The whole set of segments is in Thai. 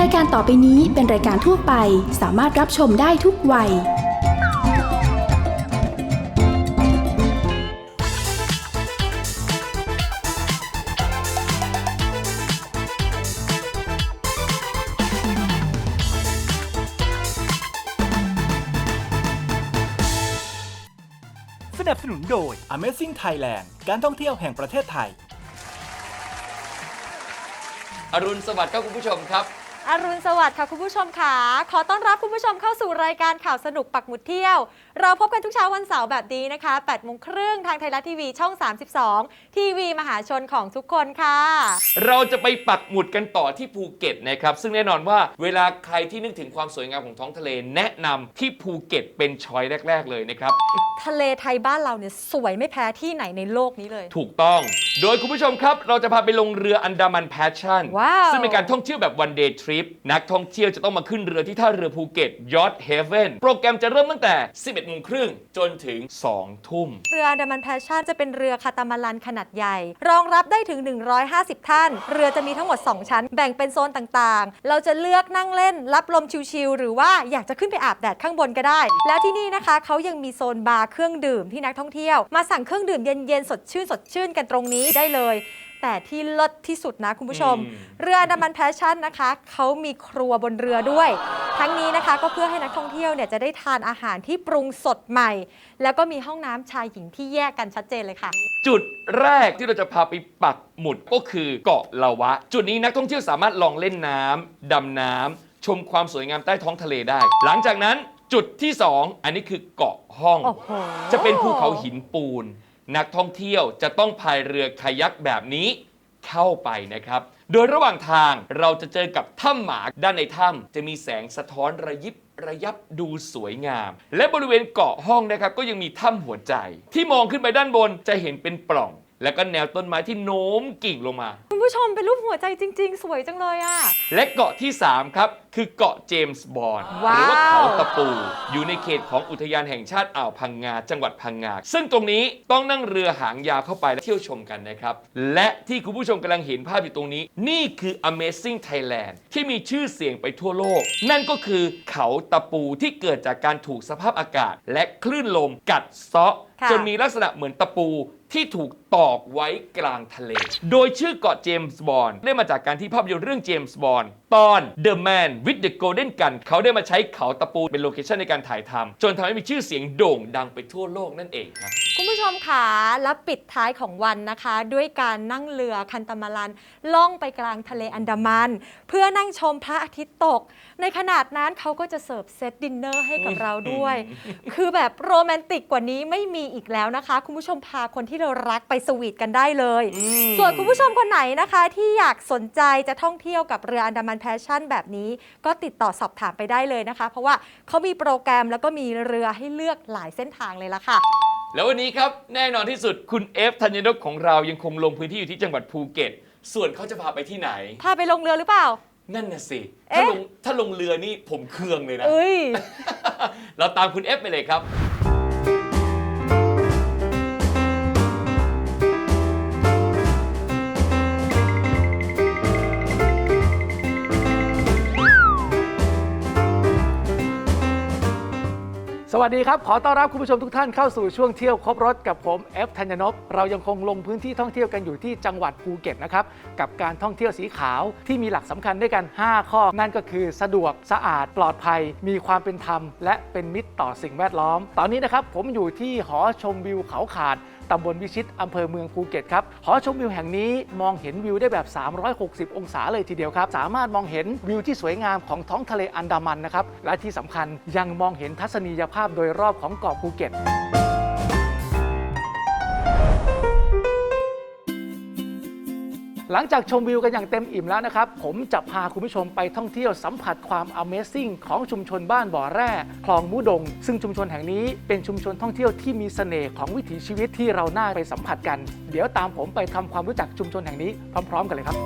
รายการต่อไปนี้เป็นรายการทั่วไป สามารถรับชมได้ทุกวัย สนับสนุนโดย Amazing Thailand การท่องเที่ยวแห่งประเทศไทย อรุณสวัสดิ์ครับคุณผู้ชมครับ อรุณสวัสดิ์ค่ะคุณผู้ชมค่ะ ขอต้อนรับคุณผู้ชมเข้าสู่รายการข่าวสนุกปักหมุดเที่ยว เราพบกันทุกเช้าวันเสาร์แบบนี้นะคะ8โมงครึ่งทางไทยรัฐทีวีช่อง 32 ทีวีมหาชนของทุกคนค่ะ เราจะไปปักหมุดกันต่อที่ภูเก็ตนะครับ ซึ่งแน่นอนว่าเวลาใครที่นึกถึงความสวยงามของท้องทะเล แนะนำที่ภูเก็ตเป็นช้อยแรก ๆ เลยนะครับ ทะเลไทยบ้านเราเนี่ยสวยไม่แพ้ที่ไหนในโลกนี้เลย ถูกต้อง โดยคุณผู้ชมครับ เราจะพาไปลงเรืออันดามันแพชชั่น ว้าว ซึ่งเป็นการท่องเที่ยวแบบวันเดย์ทริป นักท่องเที่ยวจะต้องมาขึ้นเรือที่ท่าเรือภูเก็ตยอ t เฮเว่นโปรแกรมจะเริ่มตั้งแต่ 11โมงครึ่งจนถึง 2 ทุ่ม เรืออันดามันแพชชั่นจะเป็นเรือคาตามารันขนาดใหญ่ รองรับได้ถึง 150 ท่าน เรือจะมีทั้งหมด 2 ชั้น แบ่งเป็นโซนต่างๆ เราจะเลือกนั่งเล่นรับลมชิลๆหรือว่าอยากจะขึ้นไปอาบแดดข้างบนก็ได้ แล้วที่นี่นะคะเขายังมีโซนบาร์เครื่องดื่มที่นักท่องเที่ยว มาสั่งเครื่องดื่มเย็นๆสดชื่นสดชื่นกันตรงนี้ได้เลย แต่ที่เลิศที่สุดนะคุณผู้ชม อืม เรืออันดามันแพชชั่นนะคะเขามีครัวบนเรือด้วย ทั้งนี้นะคะก็เพื่อให้นักท่องเที่ยวเนี่ยจะได้ทานอาหารที่ปรุงสดใหม่ แล้วก็มีห้องน้ำชายหญิงที่แยกกันชัดเจนเลยค่ะ จุดแรกที่เราจะพาไปปักหมุดก็คือเกาะละวะ จุดนี้นักท่องเที่ยวสามารถลองเล่นน้ำดำน้ำชมความสวยงามใต้ท้องทะเลได้ หลังจากนั้นจุดที่ 2 อันนี้คือเกาะห้อง โอ้โห จะเป็นภูเขาหินปูน นักท่องเที่ยวจะต้องพายเรือคายักแบบนี้เข้าไปนะครับ โดยระหว่างทางเราจะเจอกับถ้ำหมาด้านในถ้ำจะมีแสงสะท้อนระยิบระยับดูสวยงาม และบริเวณเกาะห้องนะครับ ก็ยังมีถ้ำหัวใจ ที่มองขึ้นไปด้านบนจะเห็นเป็นปล่อง แล้วก็แนวต้นไม้ที่โน้มกิ่งลงมา ผู้ชมเป็นรูปหัวใจจริง ๆ สวยจังเลยอะและเกาะที่ 3 ครับ คือเกาะเจมส์บอนด์หว้าว รือว่าเขาตะปู อยู่ในเขตของอุทยานแห่งชาติอ่าวพังงา จังหวัดพังงา ซึ่งตรงนี้ต้องนั่งเรือหางยาวเข้าไปและเที่ยวชมกันนะครับ และที่คุณผู้ชมกำลังเห็นภาพอยู่ตรงนี้ นี่คือ Amazing Thailand ที่มีชื่อเสียงไปทั่วโลก นั่นก็คือเขาตะปูที่เกิดจากการถูกสภาพอากาศ และคลื่นลมกัดเซาะค่ะ จนมีลักษณะเหมือนตะปูที่ถูกตอกไว้กลางทะเล โดยชื่อเกาะเจมส์บอนด์ได้มาจากการที่ภาพยนตร์เรื่องเจมส์บอนด์ตอน The Man with the Golden Gun เขาได้มาใช้เขาตะปูเป็นโลเคชันในการถ่ายทำจนทำให้มีชื่อเสียงโด่งดังไปทั่วโลกนั่นเองครับ คุณผู้ชมค่ะและปิดท้ายของวันนะคะ ด้วยการนั่งเรือคันตามารันล่องไปกลางทะเลอันดามัน เพื่อนั่งชมพระอาทิตย์ตก ในขนาดนั้นเขาก็จะเสิร์ฟเซตดินเนอร์ให้กับเราด้วย คือแบบโรแมนติกกว่านี้ไม่มีอีกแล้วนะคะ คุณผู้ชมพาคนที่เรารักไปสวีทกันได้เลย ส่วนคุณผู้ชมคนไหนนะคะ ที่อยากสนใจจะท่องเที่ยวกับเรืออันดามันแพชชั่นแบบนี้ ก็ติดต่อสอบถามไปได้เลยนะคะ เพราะว่าเขามีโปรแกรมแล้วก็มีเรือให้เลือกหลายเส้นทางเลยละค่ะ แล้ววันนี้ครับแน่นอนที่สุดคุณเอฟธัญนกของเรายังคงลงพื้นที่อยู่ที่จังหวัดภูเก็ต ส่วนเขาจะพาไปที่ไหน พาไปลงเรือหรือเปล่า นั่นน่ะสิเอ๊ะถ้าลงถ้าลงเรือนี่ผมเคืองเลยนะ เอ้ย เราตามคุณเอฟไปเลยครับ สวัสดีครับ ขอต้อนรับคุณผู้ชมทุกท่านเข้าสู่ช่วงเที่ยวครบรถกับผมเอฟธัญญนพเรายังคงลงพื้นที่ท่องเที่ยวกันอยู่ที่จังหวัดภูเก็ตนะครับกับการท่องเที่ยวสีขาวที่มีหลักสำคัญด้วยกัน 5 ข้อ นั่นก็คือสะดวกสะอาดปลอดภัย มีความเป็นธรรม และเป็นมิตรต่อสิ่งแวดล้อม ตอนนี้นะครับผมอยู่ที่หอชมวิวเขาขาด ตำบลวิชิตอำเภอเมืองภูเก็ตครับหอชมวิวแห่งนี้มองเห็นวิวได้แบบ 360 องศาเลยทีเดียวครับ สามารถมองเห็นวิวที่สวยงามของท้องทะเลอันดามันนะครับ และที่สำคัญยังมองเห็นทัศนียภาพโดยรอบของเกาะภูเก็ต หลังจากชมวิวกันอย่างเต็มอิ่มแล้วนะครับ ผมจะพาคุณผู้ชมไปท่องเที่ยวสัมผัสความ Amazing ของชุมชนบ้านบ่อแร่คลองมูดง ซึ่งชุมชนแห่งนี้เป็นชุมชนท่องเที่ยวที่มีเสน่ห์ของวิถีชีวิตที่เราน่าไปสัมผัสกัน เดี๋ยวตามผมไปทำความรู้จักชุมชนแห่งนี้พร้อม ๆ กันเลยครับ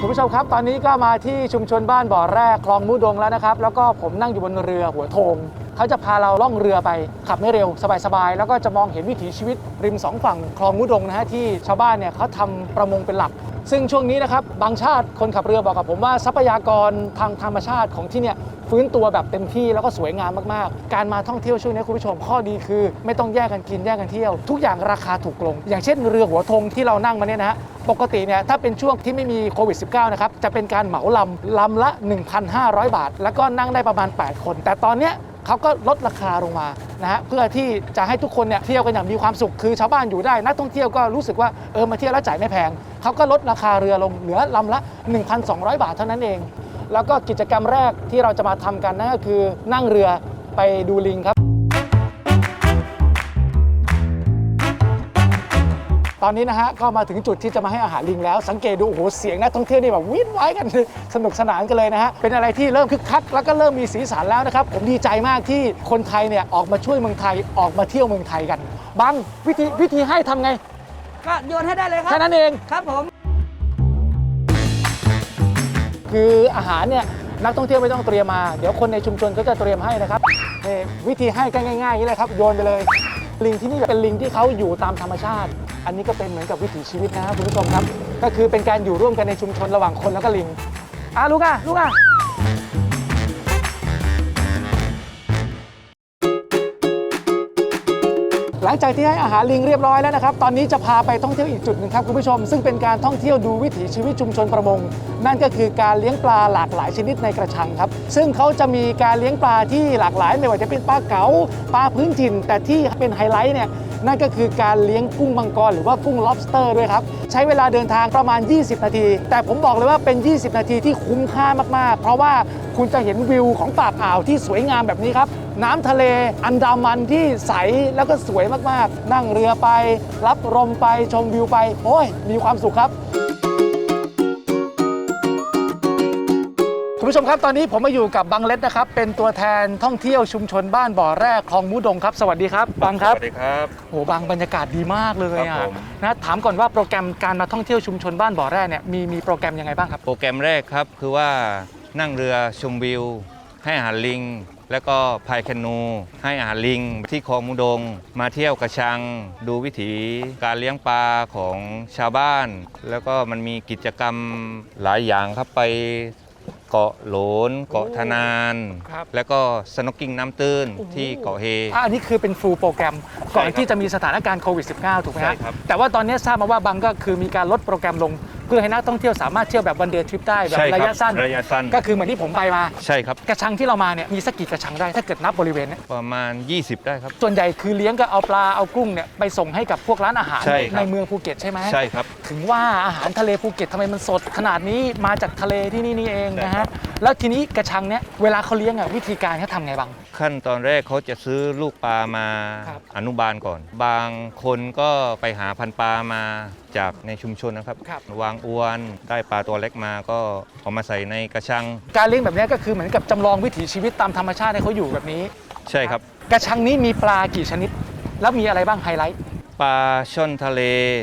คุณผู้ชมครับ ตอนนี้ก็มาที่ชุมชนบ้านบ่อแร่คลองมูดงแล้วนะครับ แล้วก็ผมนั่งอยู่บนเรือหัวโทง เขาจะพาเราล่องเรือไปขับไม่เร็วสบายๆ แล้วก็จะมองเห็นวิถีชีวิตริมสองฝั่งคลองมุดงนะฮะที่ชาวบ้านเนี่ยเขาทำประมงเป็นหลัก ซึ่งช่วงนี้นะครับบางชาติคนขับเรือบอกกับผมว่าทรัพยากรทางธรรมชาติของที่เนี่ยฟื้นตัวแบบเต็มที่แล้วก็สวยงามมากๆ การมาท่องเที่ยวช่วงนี้คุณผู้ชมข้อดีคือ ไม่ต้องแยกกันกินแยกกันเที่ยว ทุกอย่างราคาถูกลง อย่างเช่นเรือหัวธงที่เรานั่งมาเนี่ยนะฮะปกติเนี่ยถ้าเป็นช่วงที่ไม่มีโควิด -19 นะครับจะเป็นการเหมาลำลำละ 1,500 บาท แล้วก็นั่งได้ประมาณ 8 คน แต่ตอนเนี้ย เขาก็ลดราคาลงมานะฮะเพื่อที่จะให้ทุกคนเนี่ยเที่ยวกันอย่างมีความสุขคือชาวบ้านอยู่ได้นักท่องเที่ยวก็รู้สึกว่าเออมาเที่ยวแล้วจ่ายไม่แพงเขาก็ลดราคาเรือลงเหลือลำละ 1,200 บาทเท่านั้นเอง แล้วก็กิจกรรมแรกที่เราจะมาทำกันนั่นก็คือนั่งเรือไปดูลิงครับ ตอนนี้นะฮะก็มาถึงจุดที่จะมาให้อาหารลิงแล้วสังเกตดูโอ้โหเสียงนักท่องเที่ยวนี่แบบวิ่งไว้กันสนุกสนานกันเลยนะฮะเป็นอะไรที่เริ่มคึกคักแล้วก็เริ่มมีสีสันแล้วนะครับผมดีใจมากที่คนไทยเนี่ยออกมาช่วยเมืองไทยออกมาเที่ยวเมืองไทยกันบังวิธีวิธีให้ทำไงก็โยนให้ได้เลยครัแค่บนั้นเองครับผม คืออาหารเนี่ยนักท่องเที่ยวไม่ต้องเตรียมมา เดี๋ยวคนในชุมชนก็จะเตรียมให้นะครับนี่วิธีให้ก็ง่ายๆอย่างนี้เลยครับโยนไปเลย ลิงที่นี่เป็นลิงที่เขาอยู่ตามธรรมชาติ อันนี้ก็เป็นเหมือนกับวิถีชีวิตนะครับคุณผู้ชมครับ ก็คือเป็นการอยู่ร่วมกันในชุมชนระหว่างคนแล้วก็ลิงอะลูกอะลูกอะหลังจากที่ให้อาหารลิงเรียบร้อยแล้วนะครับ ตอนนี้จะพาไปท่องเที่ยวอีกจุดหนึ่งครับคุณผู้ชม ซึ่งเป็นการท่องเที่ยวดูวิถีชีวิตชุมชนประมง นั่นก็คือการเลี้ยงปลาหลากหลายชนิดในกระชังครับ ซึ่งเขาจะมีการเลี้ยงปลาที่หลากหลาย ไม่ว่าจะเป็นปลาเก๋าปลาพื้นถิ่น แต่ที่เป็นไฮไลท์เนี่ย นั่นก็คือการเลี้ยงกุ้งมังกรหรือว่ากุ้ง lobster ด้วยครับ ใช้เวลาเดินทางประมาณ 20 นาที แต่ผมบอกเลยว่าเป็น 20 นาทีที่คุ้มค่ามาก ๆ เพราะว่าคุณจะเห็นวิวของปากอ่าวที่สวยงามแบบนี้ครับ น้ำทะเลอันดามันที่ใสแล้วก็สวยมาก ๆ นั่งเรือไป รับลมไปชมวิวไป โอ้ย มีความสุขครับ คุณผู้ชมครับตอนนี้ผมมาอยู่กับบังเล็ดนะครับ เป็นตัวแทนท่องเที่ยวชุมชนบ้านบ่อแรกคลองมุดงครับ สวัสดีครับบังครับสวัสดีครับโอ้บางบรรยากาศดีมากเลยครัอะบผมนะถามก่อนว่าโปรแกรมการมาท่องเที่ยวชุมชนบ้านบ่อแรกเนี่ยมีมีโปรแกรมยังไงบ้างครับ โปรแกรมแรกครับคือว่านั่งเรือชมวิว ให้อาหารลิง แล้วก็พายแคนูให้อาหารลิง ที่คลองมุดง มาเที่ยวกระชัง ดูวิถีการเลี้ยงปลาของชาวบ้าน แล้วก็มันมีกิจกรรมหลายอย่างครับไป เกาะโหลน เกาะธนาน ครับ แล้วก็สโนว์กิ้งน้ำตื้นที่เกาะเฮ อะอันนี้คือเป็นฟูลโปรแกรมก่อนใช่ครับที่จะมีสถานการณ์โควิด -19 ถูกไหมฮะใช่ครับ แต่ว่าตอนนี้ทราบมาว่าบางก็คือมีการลดโปรแกรมลงเพื่อให้นักท่องเที่ยวสามารถเที่ยวแบบวันเดย์ทริปได้แบบใช่คระบยะสั้น ระยะสั้นก็คือเหมือนที่ผมไปมา ใช่ครับ กระชังที่เรามาเนี่ยมีสักกี่กระชังได้ถ้าเกิดนับบริเวณเนี้ประมาณ 20 ได้ครับ ส่วนใหญ่คือเลี้ยงก็เอาปลาเอากุ้งเนี่ยไปส่งให้กับพวกร้านอาหารใช่ครับ ในเมืองภูเก็ตใช่ไหม ใช่ครับ ถึงว่าอาหารทะเลภูเก็ตทำไมมันสดขนาดนี้มาจากทะเลที่นี่นี่เองนะใช่ครัฮะบ แล้วทีนี้กระชังเนี้ยเวลาเขาเลี้ยงอะวิธีการเขาทำไงบ้าง ขั้นตอนแรกเขาจะซื้อลูกปลามาครับ อนุบาลก่อน บางคนก็ไปหาพันธุ์ปลามา จากในชุมชนนะครับ ครับ วางอวนได้ปลาตัวเล็กมาก็เอามาใส่ในกระชัง การเลี้ยงแบบเนี้ยก็คือเหมือนกับจำลองวิถีชีวิตตามธรรมชาติให้เขาอยู่แบบนี้ ใช่ครับ กระชังนี้มีปลากี่ชนิด แล้วมีอะไรบ้างไฮไลท์ ปลาช่อนทะเล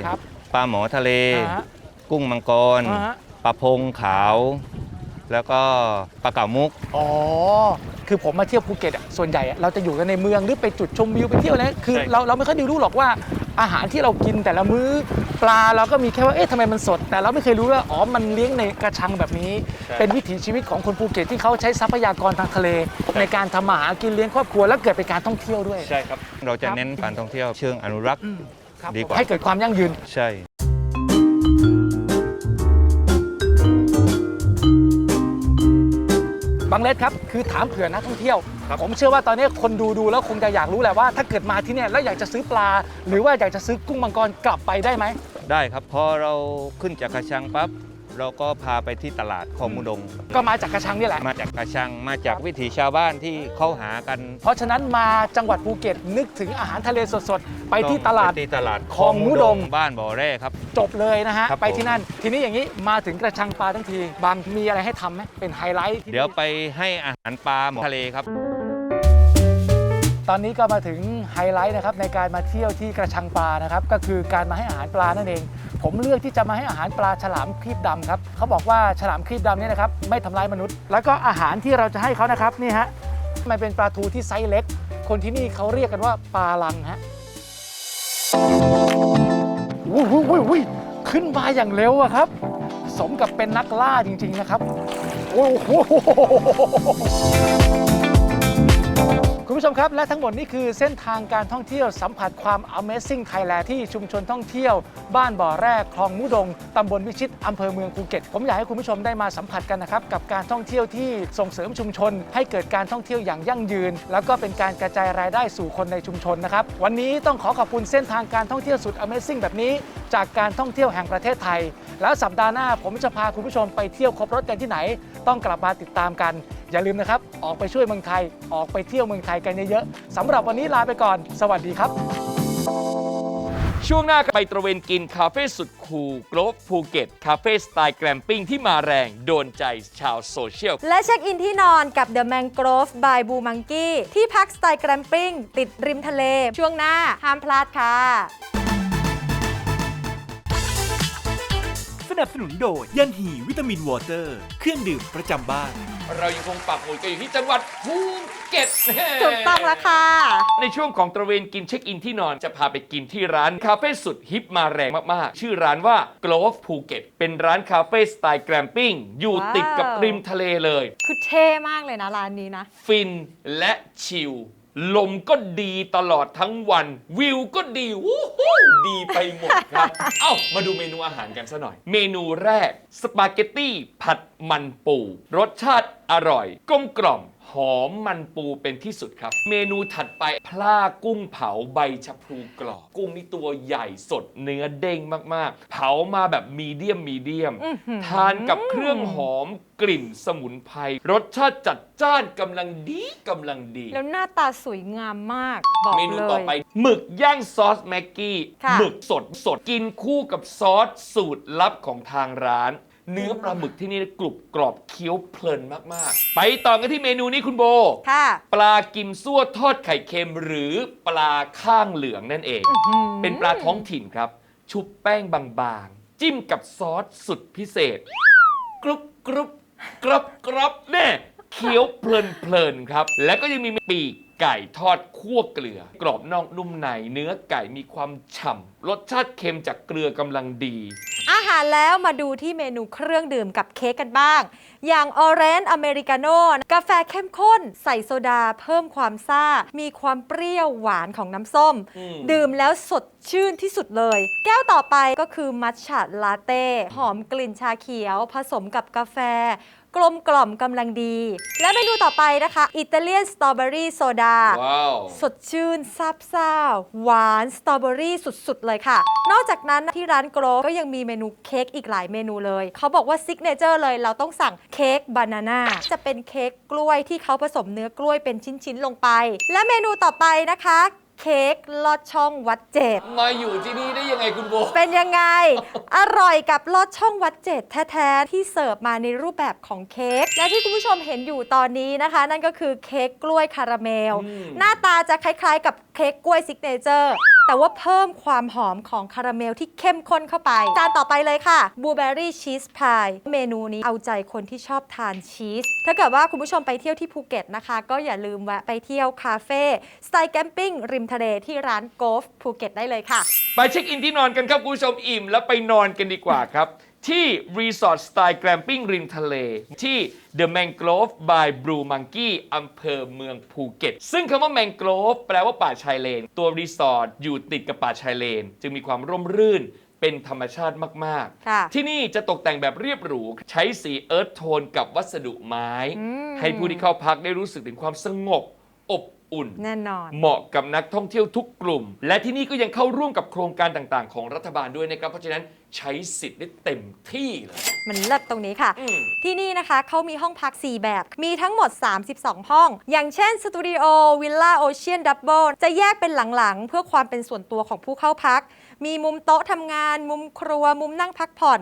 ครับปลาหมอทะเล อ่าฮะกุ้งมังกร อ่าฮะ ปลาพงขาว แล้วก็ปลาเก๋ามุก อ๋อ คือผมมาเที่ยวภูเก็ตอะส่วนใหญ่อะเราจะอยู่กันในเมืองหรือไปจุดชมวิวไปเที่ยวอะไรคือใช่ครับเราเราไม่ค่อยได้รู้หรอกว่า อาหารที่เรากินแต่ละมื้อปลาเราก็มีแค่ว่าเอ๊ะทำไมมันสด แต่เราไม่เคยรู้ว่าอ๋อมันเลี้ยงในกระชังแบบนี้ เป็นวิถีชีวิตของคนภูเก็ตที่เขาใช้ทรัพยากรทางทะเล ในการทำมาหากินเลี้ยงครอบครัวแล้วเกิดเป็นการท่องเที่ยวด้วย ใช่ครับ เราจะครับเน้นการท่องเที่ยวเชิงอนุรักษ์อืมครับดีกว่า ให้เกิดความยั่งยืน ใช่ บางเลสครับคือถามเผื่อนักท่องเที่ยว ผมเชื่อว่าตอนนี้คนดูดูแล้วคงจะอยากรู้แหละว่า ถ้าเกิดมาที่เนี่ยแล้วอยากจะซื้อปลา หรือว่าอยากจะซื้อกุ้งมังกรกลับไปได้ไหมได้ครับพอเราขึ้นจากกระชังปั๊บ เราก็พาไปที่ตลาดคลองมุดง ก็มาจากกระชังนี่แหละ มาจากกระชังมาจากวิถีชาวบ้านที่เขาหากันเพราะฉะนั้นมาจังหวัดภูเก็ตนึกถึงอาหารทะเลสดๆ ไปที่ตลาด ไปที่ตลาดคลองมุดง บ้านบ่อแร่ครับ จบเลยนะฮะ ครับไปที่นั่น ทีนี้อย่างนี้มาถึงกระชังปลาทั้งที บางมีอะไรให้ทำไหมเป็นไฮไลท์ที่เดี๋ยวไปให้อาหารปลาหมอทะเลครับ ตอนนี้ก็มาถึง ไฮไลท์นะครับในการมาเที่ยวที่กระชังปลานะครับก็คือการมาให้อาหารปลานั่นเอง ผมเลือกที่จะมาให้อาหารปลาฉลามครีบดำครับเขาบอกว่าฉลามครีบดำเนี่ยนะครับไม่ทำร้ายมนุษย์ แล้วก็อาหารที่เราจะให้เขานะครับนี่ฮะมันเป็นปลาทูที่ไซส์เล็ก คนที่นี่เขาเรียกกันว่าปลาลังฮะวุ้ยวุ้ยวุ้ยวุ้ยขึ้นมาอย่างเร็วอะครับ สมกับเป็นนักล่าจริง ๆ นะครับ โอ้โห ผู้ชมครับ และทั้งหมดนี่คือเส้นทางการท่องเที่ยวสัมผัสความ Amazing Thailand ที่ชุมชนท่องเที่ยว บ้านบ่อแรกคลองมุดงตำบลวิชิตอำเภอเมืองภูเก็ต ผมอยากให้คุณผู้ชมได้มาสัมผัสกันนะครับกับการท่องเที่ยวที่ส่งเสริมชุมชน ให้เกิดการท่องเที่ยวอย่างยั่งยืน แล้วก็เป็นการกระจายรายได้สู่คนในชุมชนนะครับวันนี้ต้องขอขอบคุณเส้นทางการท่องเที่ยวสุด Amazing แบบนี้ จากการท่องเที่ยวแห่งประเทศไทย แล้วสัปดาห์หน้าผมจะพาคุณผู้ชมไปเที่ยวครบรถกันที่ไหน ต้องกลับมาติดตามกัน อย่าลืมนะครับ ออกไปช่วยเมืองไทย ออกไปเที่ยวเมืองไทยกันเยอะๆสำหรับวันนี้ลาไปก่อน สวัสดีครับช่วงหน้าไปตระเวนกินคาเฟ่สุดคูลโกลฟภูเก็ต คาเฟ่สไตล์แกรมปิ้งที่มาแรง โดนใจชาวโซเชียล และเช็คอินที่นอนกับ The Mangrove by Blue Monkey ที่พักสไตล์แกรมปิ้ง ติดริมทะเล ช่วงหน้าห้ามพลาดค่ะ สนับสนุนโดย ยันหีวิตามินวอเตอร์ เครื่องดื่มประจำบ้าน เรายังคงปักหมุดกันอยู่ที่จังหวัดภูเก็ตถูกต้องแล้วค่ะ ในช่วงของตระเวนกินเช็คอินที่นอนจะพาไปกินที่ร้านคาเฟ่สุดฮิปมาแรงมาก ๆ ชื่อร้านว่า Grove ภูเก็ตเป็นร้านคาเฟ่สไตล์แกรมปิ้งอยู่ติดกับว้าวริมทะเลเลย คือเท่มากเลยนะร้านนี้นะ ฟินและชิล ลมก็ดีตลอดทั้งวัน วิวก็ดีวู้ฮู้ดีไปหมดครับ เอ้า มาดูเมนูอาหารกันซะหน่อย เมนูแรก สปาเกตตี้ผัดมันปู รสชาติอร่อย กลมกล่อม หอมมันปูเป็นที่สุดครับ เมนูถัดไปพลากุ้งเผาใบชะพลูกรอบ กุ้งนี่ตัวใหญ่สดเนื้อเด้งมากๆ เผามาแบบมีเดียมมีเดียม อื้อหือ ทานกับเครื่องหอมกลิ่นสมุนไพรรสชาติจัดจ้านกำลังดีกำลังดี แล้วหน้าตาสวยงามมาก บอกเมนูเลยต่อไปหมึกย่างซอสแม็กกี้ค่ะ หมึกสดสดกินคู่กับซอสสูตรลับของทางร้าน เนื้อปลาหมึกที่นี่กรุบกรอบเคี้ยวเพลินมากๆ ไปต่อกันที่เมนูนี้คุณโบ ค่ะ ปลากิมซั่วทอดไข่เค็ม หรือปลาข้างเหลืองนั่นเอง เป็นปลาท้องถิ่นครับ ชุบแป้งบางๆ จิ้มกับซอสสุดพิเศษ กรุบกรุบกรอบกรอบแน่เคี้ยวเพลินเพลินๆครับ แล้วก็ยังมีปีกไก่ทอดคั่วเกลือ กรอบนอกนุ่มในเนื้อไก่มีความฉ่ำรสชาติเค็มจากเกลือกำลังดีอา หารแล้วมาดูที่เมนูเครื่องดื่มกับเค้กกันบ้าง อย่างออเรน e ์อเมริกาโน่กาแฟเข้มข้น ใส่โซดาเพิ่มความซ่า มีความเปรี้ยวหวานของน้ำส้มอืมดื่มแล้วสดชื่นที่สุดเลย แก้วต่อไปก็คือมัทฉะลาเต้ หอมกลิ่นชาเขียว ผสมกับกาแฟ กลมกล่อมกำลังดี และเมนูต่อไปนะคะอิตาเลียนสตรอเบอรี่โซดาว้าว สดชื่นซาบซ่าหวานสตรอเบอรี่สุดๆ เลยค่ะ นอกจากนั้นที่ร้านโกรก็ยังมีเมนูเค้กอีกหลายเมนูเลย เขาบอกว่าซิกเนเจอร์เลยเราต้องสั่งเค้กบานาน่าจะเป็นเค้กกล้วยที่เขาผสมเนื้อกล้วยเป็นชิ้นๆลงไป และเมนูต่อไปนะคะ เค้กลอดช่องวัดเจ็ดมาอยู่ที่นี่ได้ยังไงคุณโบ เป็นยังไง อร่อยกับลอดช่องวัดเจ็ดแท้ๆ ที่เสิร์ฟมาในรูปแบบของเค้กและที่คุณผู้ชมเห็นอยู่ตอนนี้นะคะ นั่นก็คือเค้กกล้วยคาราเมล อืม หน้าตาจะคล้ายๆกับเค้กกล้วยซิกเนเจอร์แต่ว่าเพิ่มความหอมของคาราเมลที่เข้มข้นเข้าไป จานต่อไปเลยค่ะบูเบอร์รี่ชีสพายเมนูนี้เอาใจคนที่ชอบทานชีส ถ้าเกิดว่าคุณผู้ชมไปเที่ยวที่ภูเก็ตนะคะ ก็อย่าลืมแวะไปเที่ยวคาเฟ่สไตล์แกมปิ้งริมทะเลที่ร้านโกฟภูเก็ตได้เลยค่ะ ไปเช็คอินที่นอนกันครับคุณผู้ชมอิ่มแล้วไปนอนกันดีกว่าครับ ที่รีสอร์ทสไตล์แกรมปิ้งริมทะเล ที่ The Mangrove by Blue Monkey อำเภอเมืองภูเก็ต ซึ่งคำว่า Mangrove แปลว่าป่าชายเลน ตัวรีสอร์ทอยู่ติดกับป่าชายเลน จึงมีความร่มรื่นเป็นธรรมชาติมาก ค่ะๆ ที่นี่จะตกแต่งแบบเรียบหรู ใช้สีเอิร์ธโทนกับวัสดุไม้อืมให้ผู้ที่เข้าพักได้รู้สึกถึงความสงบอบ อุ่น แน่นอน เหมาะกับนักท่องเที่ยวทุกกลุ่ม และที่นี่ก็ยังเข้าร่วมกับโครงการต่างๆ ของรัฐบาลด้วยนะครับ เพราะฉะนั้นใช้สิทธิ์ได้เต็มที่เลย มันเลิศตรงนี้ค่ะ อืม ที่นี่นะคะเขามีห้องพัก 4 แบบ มีทั้งหมด 32 ห้อง อย่างเช่นสตูดิโอวิลล่าโอเชียนดับเบิลจะแยกเป็นหลัง ๆ เพื่อความเป็นส่วนตัวของผู้เข้าพัก มีมุมโต๊ะทำงาน มุมครัว มุมนั่งพักผ่อน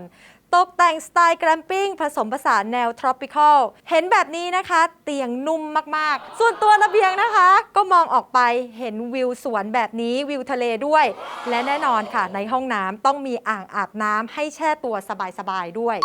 ตกแต่งสไตล์แกรมปิ้งผสมผสานแนวทรอปิคอลเห็นแบบนี้นะคะ เตียงนุ่มมากๆ ส่วนตัวระเบียงนะคะ ก็มองออกไปเห็นวิวสวนแบบนี้วิวทะเลด้วย และแน่นอนค่ะในห้องน้ำต้องมีอ่างอาบน้ำให้แช่ตัวสบายๆด้วย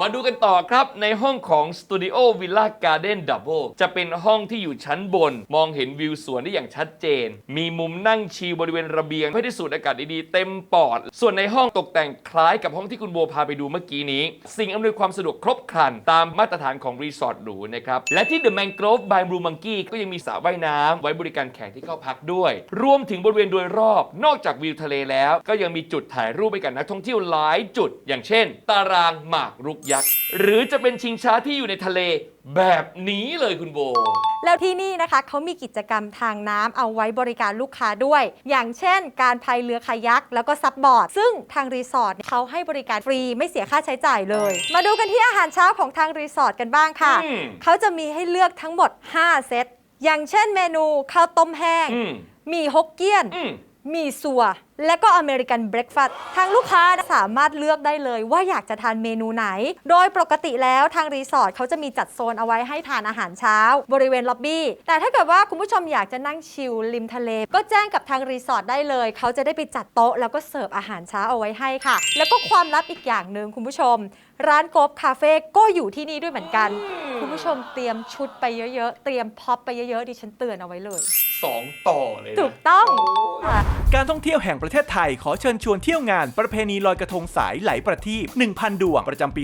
มาดูกันต่อครับในห้องของ Studio Villa Garden Double จะเป็นห้องที่อยู่ชั้นบน มองเห็นวิวสวนได้อย่างชัดเจน มีมุมนั่งชิลบริเวณระเบียงเพื่อที่สูดอากาศดีๆ เต็มปอด ส่วนในห้องตกแต่งคล้ายกับห้องที่คุณโบพาไปดูเมื่อกี้นี้ สิ่งอำนวยความสะดวกครบครัน ตามมาตรฐานของรีสอร์ทหรูนะครับ และที่ The Mangrove by Blue Monkey ก็ยังมีสระว่ายน้ำไว้บริการแขกที่เข้าพักด้วย รวมถึงบริเวณโดยรอบ นอกจากวิวทะเลแล้ว ก็ยังมีจุดถ่ายรูปให้กับนักท่องเที่ยวหลายจุด อย่างเช่น ตารางหมากรุกยักษ์ หรือจะเป็นชิงช้าที่อยู่ในทะเลแบบนี้เลยคุณโบ แล้วที่นี่นะคะเขามีกิจกรรมทางน้ำเอาไว้บริการลูกค้าด้วย อย่างเช่น การพายเรือคายักแล้วก็ซับบอร์ด ซึ่งทางรีสอร์ทเขาให้บริการฟรีไม่เสียค่าใช้จ่ายเลย มาดูกันที่อาหารเช้าของทางรีสอร์ทกันบ้างค่ะ อืม เขาจะมีให้เลือกทั้งหมด 5 เซต อย่างเช่นเมนูข้าวต้มแห้ง อืมหมี่ฮกเกี้ยน อืมห มี่สัว และก็อเมริกันเบรคฟาสต์ทางลูกค้าสามารถเลือกได้เลยว่าอยากจะทานเมนูไหน โดยปกติแล้วทางรีสอร์ทเขาจะมีจัดโซนเอาไว้ให้ทานอาหารเช้า บริเวณล็อบบี้แต่ถ้าเกิดว่าคุณผู้ชมอยากจะนั่งชิลริมทะเล ก็แจ้งกับทางรีสอร์ทได้เลย เขาจะได้ไปจัดโต๊ะแล้วก็เสิร์ฟอาหารเช้าเอาไว้ให้ค่ะ แล้วก็ความลับอีกอย่างหนึ่งคุณผู้ชม ร้านโกบคาเฟ่ก็อยู่ที่นี่ด้วยเหมือนกัน คุณผู้ชมเตรียมชุดไปเยอะๆ เตรียมพ็อปไปเยอะๆ ดิฉันเตือนเอาไว้เลย สองต่อเลยนะ ถูกต้องค่ะ การท่องเที่ยวแห่งประเทศไทยขอเชิญชวนเที่ยวงานประเพณีลอยกระทงสายไหลประทีป1,000 ดวง ประจำปี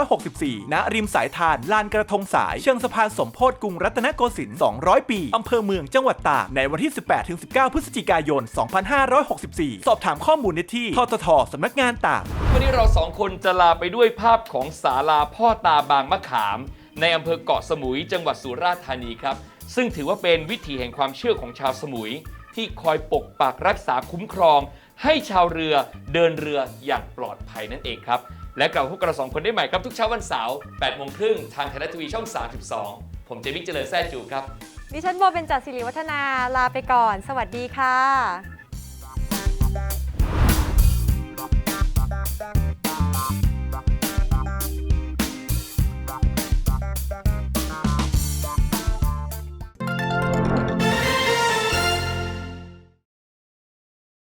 2564 ณ ริมสายทาน ลานกระทงสาย เชิงสะพานสมโพธิกรุงรัตนโกสินทร์ 200 ปี อำเภอเมืองจังหวัดตาก ในวันที่ 18-19 พฤศจิกายน 2564 สอบถามข้อมูลได้ที่ทททสำนักงานตาก วันนี้เราสองคนจะลาไปด้วยภาพของศาลาพ่อตาบางมะขาม ในอำเภอเกาะสมุย จังหวัดสุราษฎร์ธานีครับ ซึ่งถือว่าเป็นวิถีแห่งความเชื่อของชาวสมุย ที่คอยปกปักรักษาคุ้มครอง ให้ชาวเรือเดินเรืออย่างปลอดภัยนั่นเองครับ และกลับพบกับเราสองคนได้ใหม่ครับทุกเช้าวันเสาร์8โมงครึ่งทางไทยรัฐทีวีช่อง 32 ผมเจมิกเจริญแซ่จูครับ ดิฉันโบเป็นจัดสิริวัฒนาลาไปก่อน สวัสดีค่ะ